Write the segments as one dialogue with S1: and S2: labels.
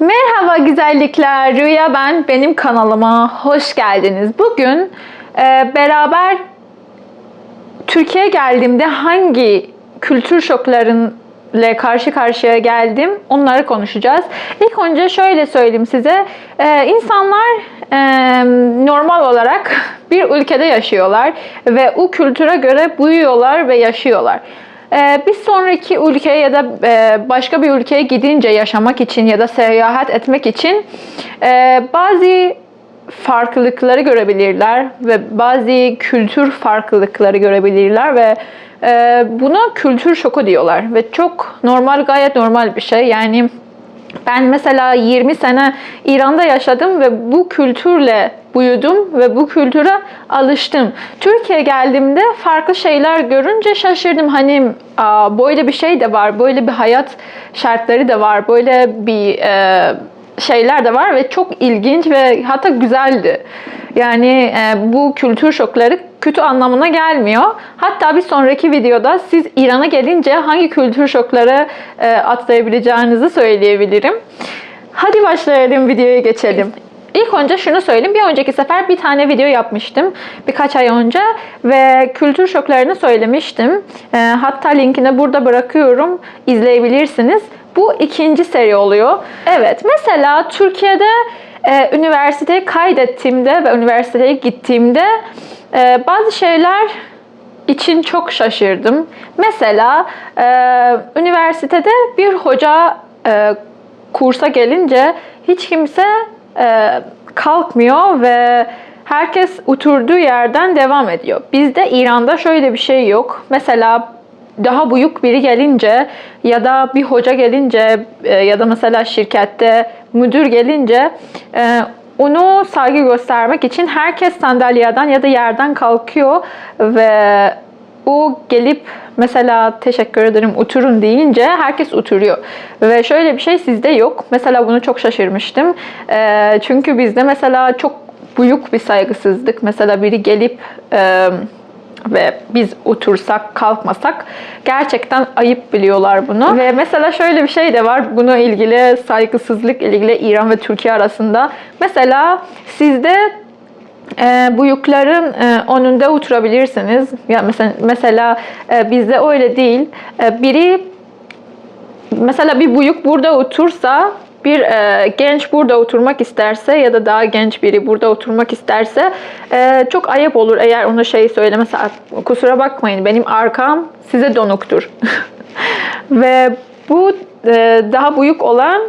S1: Merhaba güzellikler, Rüya ben, benim kanalıma hoş geldiniz. Bugün e, beraber Türkiye'ye geldiğimde hangi kültür şoklarıyla karşı karşıya geldim onları konuşacağız. İlk önce şöyle söyleyeyim size, e, insanlar e, normal olarak bir ülkede yaşıyorlar ve o kültüre göre büyüyorlar ve yaşıyorlar. Ee, bir sonraki ülkeye ya da e, başka bir ülkeye gidince yaşamak için ya da seyahat etmek için e, bazı farklılıkları görebilirler ve bazı kültür farklılıkları görebilirler ve e, buna kültür şoku diyorlar ve çok normal gayet normal bir şey. Yani ben mesela 20 sene İran'da yaşadım ve bu kültürle büyüdüm ve bu kültüre alıştım. Türkiye'ye geldiğimde farklı şeyler görünce şaşırdım. Hani böyle bir şey de var, böyle bir hayat şartları da var, böyle bir e, şeyler de var ve çok ilginç ve hatta güzeldi. Yani e, bu kültür şokları kötü anlamına gelmiyor. Hatta bir sonraki videoda siz İran'a gelince hangi kültür şokları e, atlayabileceğinizi söyleyebilirim. Hadi başlayalım videoya geçelim. İlk önce şunu söyleyeyim. Bir önceki sefer bir tane video yapmıştım. Birkaç ay önce. Ve kültür şoklarını söylemiştim. E, hatta linkini burada bırakıyorum. İzleyebilirsiniz. Bu ikinci seri oluyor. Evet mesela Türkiye'de e, üniversiteye kaydettiğimde ve üniversiteye gittiğimde e, bazı şeyler için çok şaşırdım. Mesela e, üniversitede bir hoca e, kursa gelince hiç kimse e, kalkmıyor ve herkes oturduğu yerden devam ediyor. Bizde İran'da şöyle bir şey yok. Mesela daha büyük biri gelince ya da bir hoca gelince e, ya da mesela şirkette müdür gelince e, onu saygı göstermek için herkes sandalyeden ya da yerden kalkıyor ve o gelip mesela teşekkür ederim oturun deyince herkes oturuyor. Ve şöyle bir şey sizde yok. Mesela bunu çok şaşırmıştım. E, çünkü bizde mesela çok büyük bir saygısızlık. Mesela biri gelip e, ve biz otursak kalkmasak gerçekten ayıp biliyorlar bunu. Ve mesela şöyle bir şey de var buna ilgili saygısızlık ilgili İran ve Türkiye arasında. Mesela sizde e, büyüklerin e, önünde oturabilirsiniz. Ya mesela mesela e, bizde öyle değil. E, biri mesela bir büyük burada otursa bir e, genç burada oturmak isterse ya da daha genç biri burada oturmak isterse e, çok ayıp olur eğer ona şey söylemese kusura bakmayın benim arkam size donuktur. Ve bu e, daha büyük olan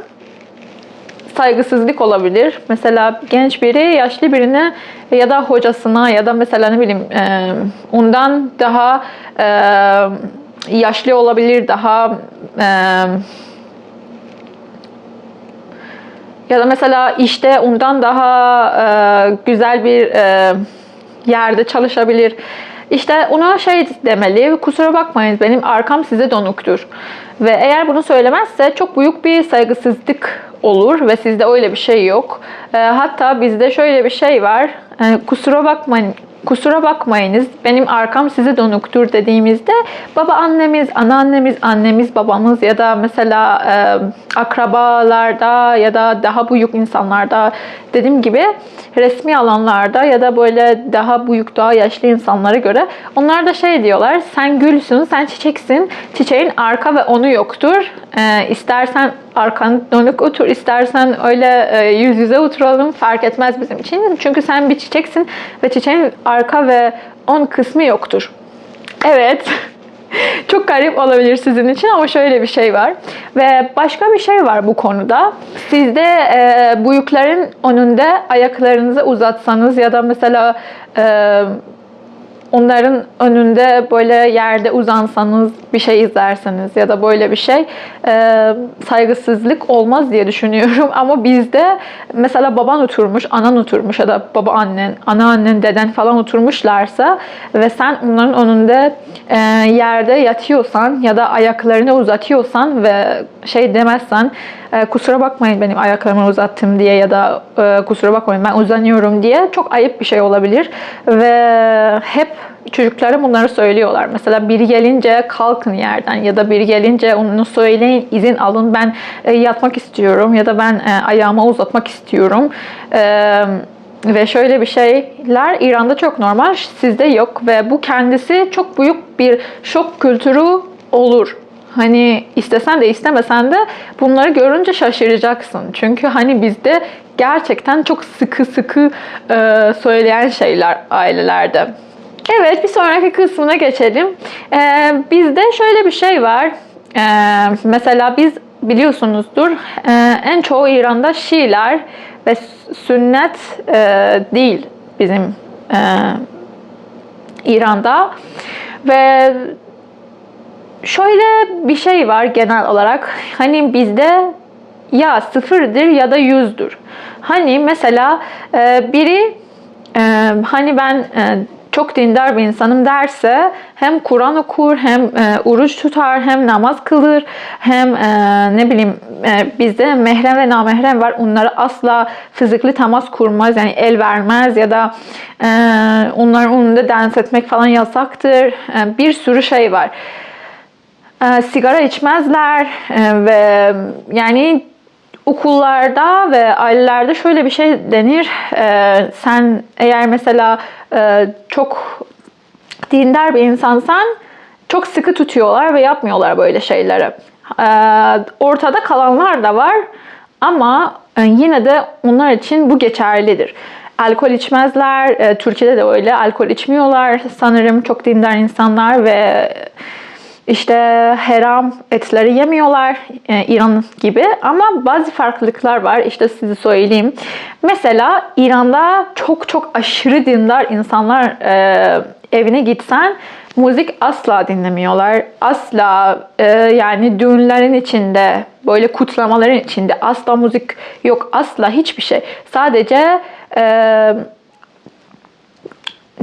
S1: saygısızlık olabilir. Mesela genç biri yaşlı birine ya da hocasına ya da mesela ne bileyim e, ondan daha e, yaşlı olabilir, daha e, ya da mesela işte ondan daha e, güzel bir e, yerde çalışabilir. İşte ona şey demeli, kusura bakmayın benim arkam size donuktur. Ve eğer bunu söylemezse çok büyük bir saygısızlık olur ve sizde öyle bir şey yok. E, hatta bizde şöyle bir şey var, e, kusura bakmayın kusura bakmayınız benim arkam size donuktur dediğimizde baba annemiz, anneannemiz, annemiz, babamız ya da mesela e, akrabalarda ya da daha büyük insanlarda dediğim gibi resmi alanlarda ya da böyle daha büyük daha yaşlı insanlara göre onlar da şey diyorlar sen gülsün sen çiçeksin çiçeğin arka ve onu yoktur e, istersen arkan dönük otur istersen öyle e, yüz yüze oturalım fark etmez bizim için çünkü sen bir çiçeksin ve çiçeğin arka ve ön kısmı yoktur evet çok garip olabilir sizin için ama şöyle bir şey var. Ve başka bir şey var bu konuda. Sizde e, büyüklerin önünde ayaklarınızı uzatsanız ya da mesela e, onların önünde böyle yerde uzansanız bir şey izlerseniz ya da böyle bir şey e, saygısızlık olmaz diye düşünüyorum. Ama bizde mesela baban oturmuş, anan oturmuş ya da baba annen, anneannen, deden falan oturmuşlarsa ve sen onların önünde e, yerde yatıyorsan ya da ayaklarını uzatıyorsan ve şey demezsen e, kusura bakmayın benim ayaklarımı uzattım diye ya da e, kusura bakmayın ben uzanıyorum diye çok ayıp bir şey olabilir. Ve hep çocuklara bunları söylüyorlar. Mesela biri gelince kalkın yerden ya da biri gelince onu söyleyin izin alın ben e, yatmak istiyorum ya da ben e, ayağımı uzatmak istiyorum. E, ve şöyle bir şeyler İran'da çok normal, sizde yok ve bu kendisi çok büyük bir şok kültürü olur. Hani istesen de istemesen de bunları görünce şaşıracaksın. Çünkü hani bizde gerçekten çok sıkı sıkı e, söyleyen şeyler ailelerde. Evet bir sonraki kısmına geçelim. E, bizde şöyle bir şey var. E, mesela biz biliyorsunuzdur e, en çoğu İran'da Şiiler ve sünnet e, değil bizim e, İran'da ve şöyle bir şey var genel olarak hani bizde ya sıfırdır ya da yüzdür. Hani mesela e, biri e, hani ben e, çok dindar bir insanım derse hem Kur'an okur hem e, oruç tutar hem namaz kılır hem e, ne bileyim e, bizde mehrem ve namahrem var. Onları asla fizikli temas kurmaz yani el vermez ya da e, onların önünde dans etmek falan yasaktır. E, bir sürü şey var. E, sigara içmezler e, ve yani okullarda ve ailelerde şöyle bir şey denir. E, sen eğer mesela e, çok dindar bir insansan çok sıkı tutuyorlar ve yapmıyorlar böyle şeyleri. E, ortada kalanlar da var ama e, yine de onlar için bu geçerlidir. Alkol içmezler. E, Türkiye'de de öyle. Alkol içmiyorlar. Sanırım çok dindar insanlar ve işte haram etleri yemiyorlar e, İran gibi ama bazı farklılıklar var. İşte size söyleyeyim. Mesela İran'da çok çok aşırı dindar insanlar e, evine gitsen müzik asla dinlemiyorlar. Asla e, yani düğünlerin içinde böyle kutlamaların içinde asla müzik yok. Asla hiçbir şey. Sadece e,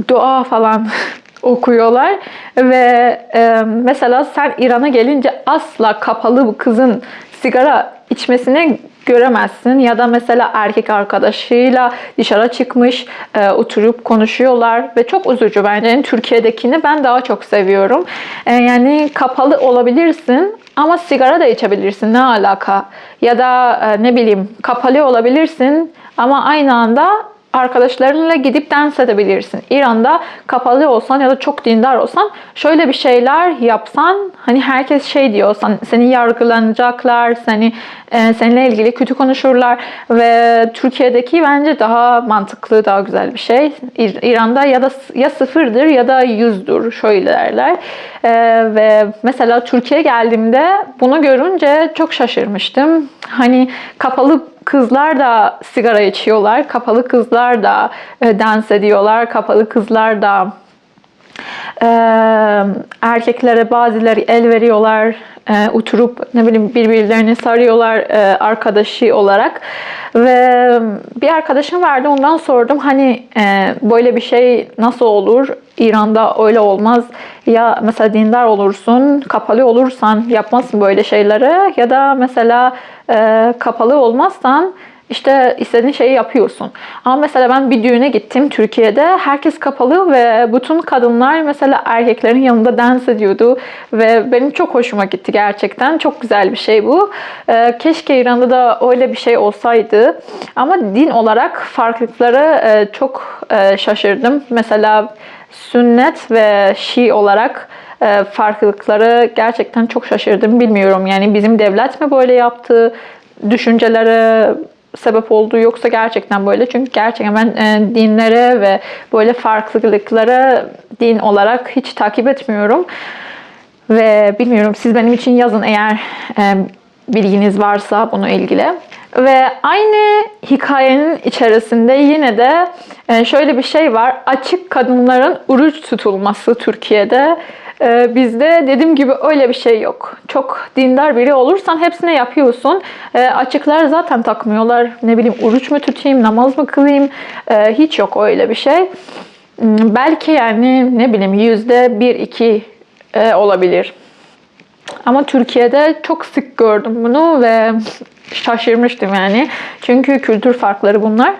S1: dua falan okuyorlar. Ve e, mesela sen İran'a gelince asla kapalı bir kızın sigara içmesini göremezsin. Ya da mesela erkek arkadaşıyla dışarı çıkmış e, oturup konuşuyorlar. Ve çok üzücü bence. Yani Türkiye'dekini ben daha çok seviyorum. E, yani kapalı olabilirsin ama sigara da içebilirsin. Ne alaka? Ya da e, ne bileyim kapalı olabilirsin ama aynı anda arkadaşlarınla gidip dans edebilirsin. İran'da kapalı olsan ya da çok dindar olsan şöyle bir şeyler yapsan hani herkes şey diyor seni yargılanacaklar, seni e, seninle ilgili kötü konuşurlar ve Türkiye'deki bence daha mantıklı, daha güzel bir şey. İran'da ya da ya sıfırdır ya da yüzdür şöyle derler. E, ve mesela Türkiye'ye geldiğimde bunu görünce çok şaşırmıştım. Hani kapalı kızlar da sigara içiyorlar. Kapalı kızlar da e, dans ediyorlar. Kapalı kızlar da e, erkeklere bazıları el veriyorlar. E, oturup ne bileyim birbirlerini sarıyorlar e, arkadaşı olarak. Ve bir arkadaşım vardı ondan sordum hani e, böyle bir şey nasıl olur? İran'da öyle olmaz. Ya mesela dindar olursun, kapalı olursan yapmazsın böyle şeyleri ya da mesela e, kapalı olmazsan işte istediğin şeyi yapıyorsun. Ama mesela ben bir düğüne gittim Türkiye'de. Herkes kapalı ve bütün kadınlar mesela erkeklerin yanında dans ediyordu. Ve benim çok hoşuma gitti gerçekten. Çok güzel bir şey bu. Ee, keşke İran'da da öyle bir şey olsaydı. Ama din olarak farklılıkları e, çok e, şaşırdım. Mesela sünnet ve Şii olarak e, farklılıkları gerçekten çok şaşırdım. Bilmiyorum yani bizim devlet mi böyle yaptı? Düşünceleri sebep olduğu yoksa gerçekten böyle. Çünkü gerçekten ben e, dinlere ve böyle farklılıklara din olarak hiç takip etmiyorum. Ve bilmiyorum siz benim için yazın eğer e, bilginiz varsa bunu ilgili. Ve aynı hikayenin içerisinde yine de e, şöyle bir şey var. Açık kadınların oruç tutulması Türkiye'de. Ee, bizde dediğim gibi öyle bir şey yok. Çok dindar biri olursan hepsine yapıyorsun. Ee, açıklar zaten takmıyorlar. Ne bileyim oruç mu tutayım, namaz mı kılayım? Ee, hiç yok öyle bir şey. Hmm, belki yani ne bileyim yüzde bir iki e, olabilir. Ama Türkiye'de çok sık gördüm bunu ve şaşırmıştım yani. Çünkü kültür farkları bunlar.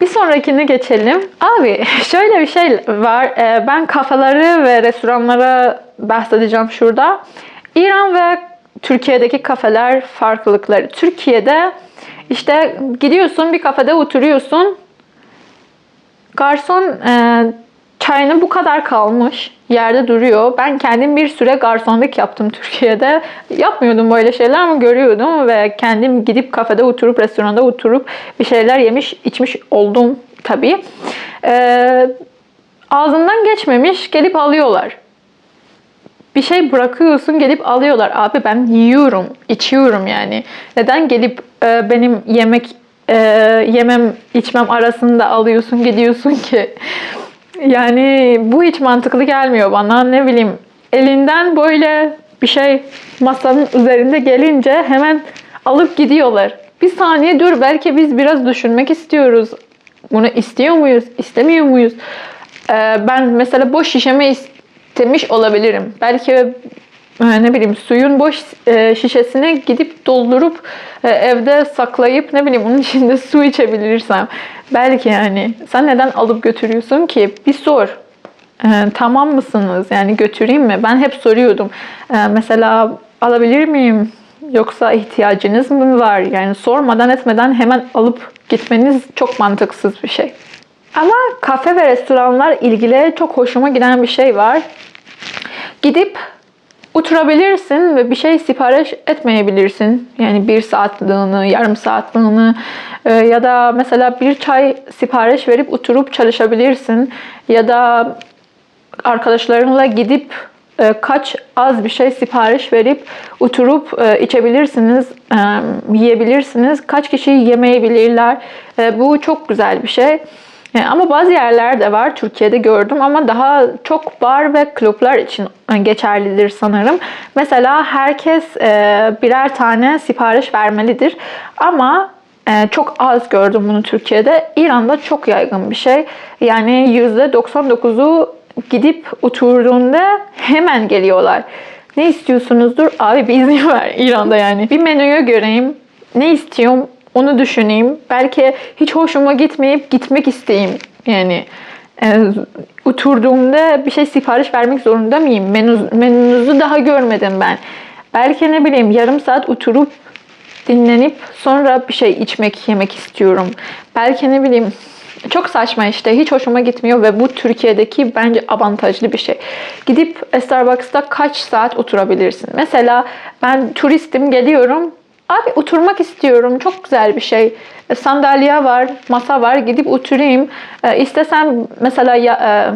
S1: Bir sonrakine geçelim. Abi şöyle bir şey var. Ee, Ben kafeleri ve restoranlara bahsedeceğim şurada. İran ve Türkiye'deki kafeler farklılıkları. Türkiye'de işte gidiyorsun bir kafede oturuyorsun. Garson e, çayını bu kadar kalmış. Yerde duruyor. Ben kendim bir süre garsonluk yaptım Türkiye'de. Yapmıyordum böyle şeyler ama görüyordum ve kendim gidip kafede oturup, restoranda oturup bir şeyler yemiş, içmiş oldum tabii. E, ağzından geçmemiş, gelip alıyorlar. Bir şey bırakıyorsun gelip alıyorlar. Abi ben yiyorum, içiyorum yani. Neden gelip e, benim yemek e, yemem içmem arasında alıyorsun gidiyorsun ki? Yani bu hiç mantıklı gelmiyor bana. Ne bileyim elinden böyle bir şey masanın üzerinde gelince hemen alıp gidiyorlar. Bir saniye dur belki biz biraz düşünmek istiyoruz. Bunu istiyor muyuz, istemiyor muyuz? Ee, ben mesela boş şişemi istemiş olabilirim. Belki ne bileyim suyun boş e, şişesine gidip doldurup e, evde saklayıp ne bileyim onun içinde su içebilirsem belki yani. Sen neden alıp götürüyorsun ki? Bir sor. E, tamam mısınız? Yani götüreyim mi? Ben hep soruyordum. Mesela alabilir miyim? Yoksa ihtiyacınız mı var? Yani sormadan etmeden hemen alıp gitmeniz çok mantıksız bir şey. Ama kafe ve restoranlar ilgili çok hoşuma giden bir şey var. Gidip oturabilirsin ve bir şey sipariş etmeyebilirsin. Yani bir saatliğini, yarım saatliğini e, ya da mesela bir çay sipariş verip oturup çalışabilirsin. Ya da arkadaşlarınla gidip e, kaç az bir şey sipariş verip oturup e, içebilirsiniz, yiyebilirsiniz. Kaç kişi yemeyebilirler. Bu çok güzel bir şey. Ama bazı yerlerde var Türkiye'de gördüm ama daha çok bar ve klublar için e, geçerlidir sanırım. Mesela herkes e, birer tane sipariş vermelidir ama e, çok az gördüm bunu Türkiye'de. İran'da çok yaygın bir şey. Yani %99'u gidip oturduğunda hemen geliyorlar. Ne istiyorsunuzdur? Abi bir izin ver İran'da yani. Bir menüyü göreyim. Ne istiyorum? Onu düşüneyim. Belki hiç hoşuma gitmeyip gitmek isteyeyim. Yani e, oturduğumda bir şey sipariş vermek zorunda mıyım? Menü, menünüzü daha görmedim ben. Belki ne bileyim yarım saat oturup dinlenip sonra bir şey içmek, yemek istiyorum. Belki ne bileyim çok saçma işte hiç hoşuma gitmiyor ve bu Türkiye'deki bence avantajlı bir şey. Gidip Starbucks'ta kaç saat oturabilirsin? Mesela ben turistim geliyorum Abi oturmak istiyorum. Çok güzel bir şey. E, Sandalye var, masa var. Gidip oturayım. E, istesem mesela e,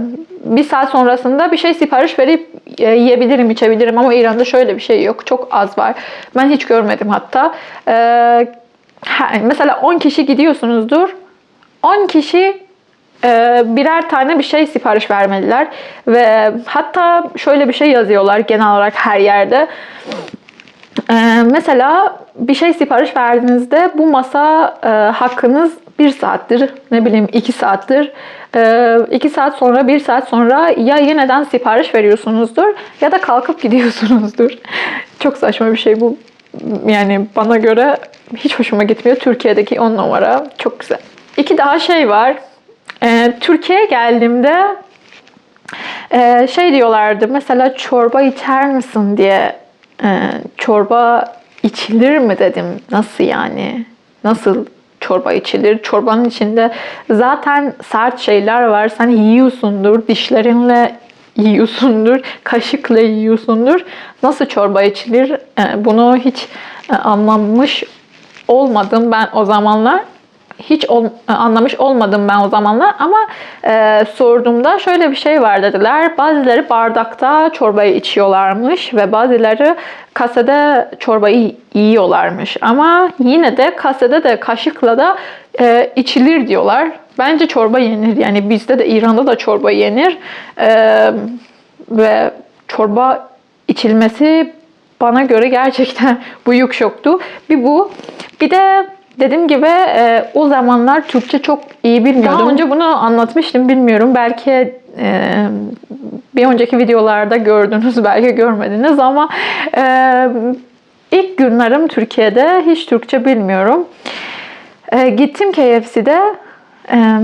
S1: bir saat sonrasında bir şey sipariş verip e, yiyebilirim, içebilirim. Ama İran'da şöyle bir şey yok. Çok az var. Ben hiç görmedim hatta. Ha, mesela 10 kişi gidiyorsunuzdur. 10 kişi birer tane bir şey sipariş vermeliler. Ve hatta şöyle bir şey yazıyorlar genel olarak her yerde. Ee, mesela bir şey sipariş verdiğinizde bu masa e, hakkınız bir saattir, ne bileyim iki saattir. E, iki saat sonra, bir saat sonra ya yeniden sipariş veriyorsunuzdur ya da kalkıp gidiyorsunuzdur. Çok saçma bir şey bu. Yani bana göre hiç hoşuma gitmiyor. Türkiye'deki on numara çok güzel. İki daha şey var. E, Türkiye'ye geldiğimde e, şey diyorlardı mesela çorba içer misin diye ee, çorba içilir mi dedim. Nasıl yani? Nasıl çorba içilir? Çorbanın içinde zaten sert şeyler var. Sen yiyorsundur, dişlerinle yiyorsundur, kaşıkla yiyorsundur. Nasıl çorba içilir? Ee, bunu hiç e, anlamış olmadım ben o zamanlar hiç ol, anlamış olmadım ben o zamanlar ama e, sorduğumda şöyle bir şey var dediler. Bazıları bardakta çorbayı içiyorlarmış ve bazıları kasede çorbayı yiyorlarmış. Ama yine de kasede de kaşıkla da e, içilir diyorlar. Bence çorba yenir. Yani bizde de İran'da da çorba yenir. E, ve çorba içilmesi bana göre gerçekten büyük şoktu. Bir bu. Bir de Dediğim gibi e, o zamanlar Türkçe çok iyi bilmiyordum. Daha önce bunu anlatmıştım bilmiyorum. Belki e, bir önceki videolarda gördünüz, belki görmediniz ama e, ilk günlerim Türkiye'de hiç Türkçe bilmiyorum. E, gittim KFC'de Ee,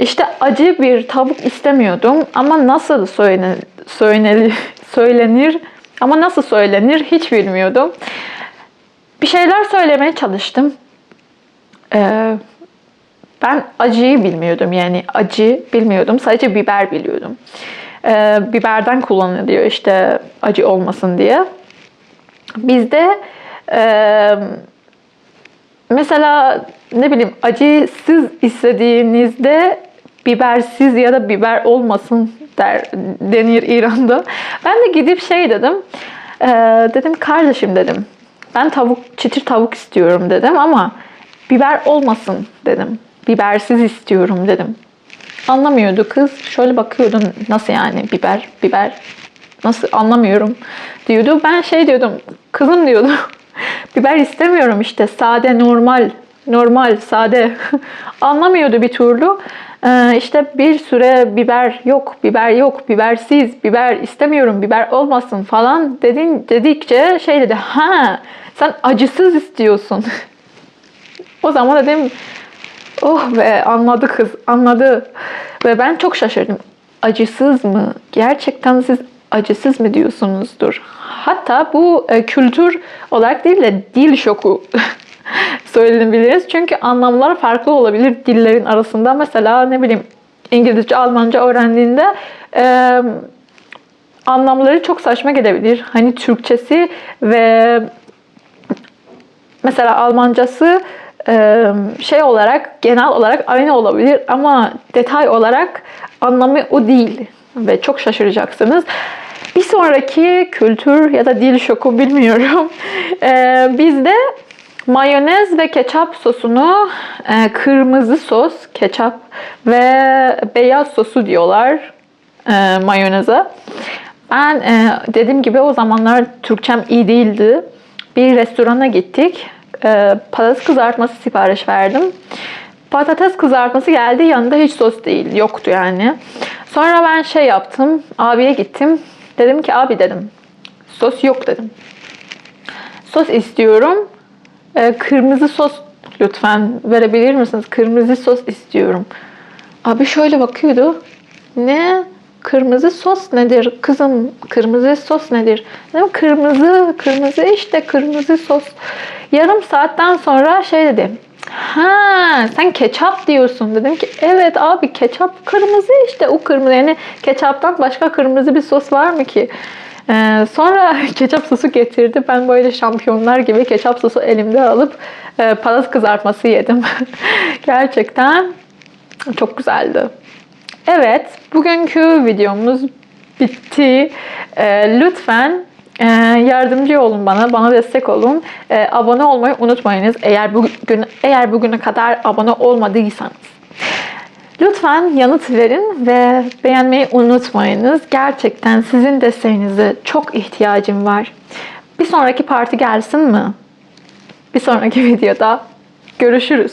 S1: işte acı bir tavuk istemiyordum ama nasıl söylenir, söylenir, söylenir ama nasıl söylenir hiç bilmiyordum. Bir şeyler söylemeye çalıştım. Ee, ben acıyı bilmiyordum yani acı bilmiyordum sadece biber biliyordum. Ee, biberden kullanılıyor işte acı olmasın diye. Bizde e, mesela ne bileyim acısız istediğinizde bibersiz ya da biber olmasın der denir İran'da. Ben de gidip şey dedim. e, dedim kardeşim dedim. Ben tavuk çıtır tavuk istiyorum dedim ama biber olmasın dedim. Bibersiz istiyorum dedim. Anlamıyordu kız. Şöyle bakıyordum nasıl yani biber biber nasıl anlamıyorum diyordu. Ben şey diyordum kızım diyordum. biber istemiyorum işte sade normal normal sade anlamıyordu bir türlü. Ee, işte bir süre biber yok, biber yok, bibersiz, biber istemiyorum, biber olmasın falan dedin dedikçe şey dedi. Ha, sen acısız istiyorsun. o zaman dedim Oh be anladı kız anladı. Ve ben çok şaşırdım. Acısız mı? Gerçekten siz acısız mı diyorsunuzdur? Hatta bu e, kültür olarak değil de dil şoku söylenebiliriz. Çünkü anlamlar farklı olabilir dillerin arasında. Mesela ne bileyim İngilizce, Almanca öğrendiğinde e, anlamları çok saçma gelebilir. Hani Türkçesi ve mesela Almancası şey olarak genel olarak aynı olabilir ama detay olarak anlamı o değil ve çok şaşıracaksınız. Bir sonraki kültür ya da dil şoku bilmiyorum. Bizde mayonez ve ketçap sosunu kırmızı sos, ketçap ve beyaz sosu diyorlar mayoneze. Ben dediğim gibi o zamanlar Türkçem iyi değildi. Bir restorana gittik. E, patates kızartması sipariş verdim. Patates kızartması geldi yanında hiç sos değil yoktu yani. Sonra ben şey yaptım abiye gittim. Dedim ki abi dedim sos yok dedim. Sos istiyorum. E, kırmızı sos lütfen verebilir misiniz? Kırmızı sos istiyorum. Abi şöyle bakıyordu. Ne? Kırmızı sos nedir? Kızım kırmızı sos nedir? Dedim kırmızı, kırmızı işte kırmızı sos. Yarım saatten sonra şey dedi. Ha sen ketçap diyorsun. Dedim ki evet abi ketçap kırmızı işte o kırmızı. Yani ketçaptan başka kırmızı bir sos var mı ki? Ee, sonra ketçap sosu getirdi. Ben böyle şampiyonlar gibi ketçap sosu elimde alıp e, patates kızartması yedim. Gerçekten çok güzeldi. Evet, bugünkü videomuz bitti. Ee, lütfen e, yardımcı olun bana, bana destek olun. E, abone olmayı unutmayınız eğer bugün eğer bugüne kadar abone olmadıysanız. Lütfen yanıt verin ve beğenmeyi unutmayınız. Gerçekten sizin desteğinize çok ihtiyacım var. Bir sonraki parti gelsin mi? Bir sonraki videoda görüşürüz.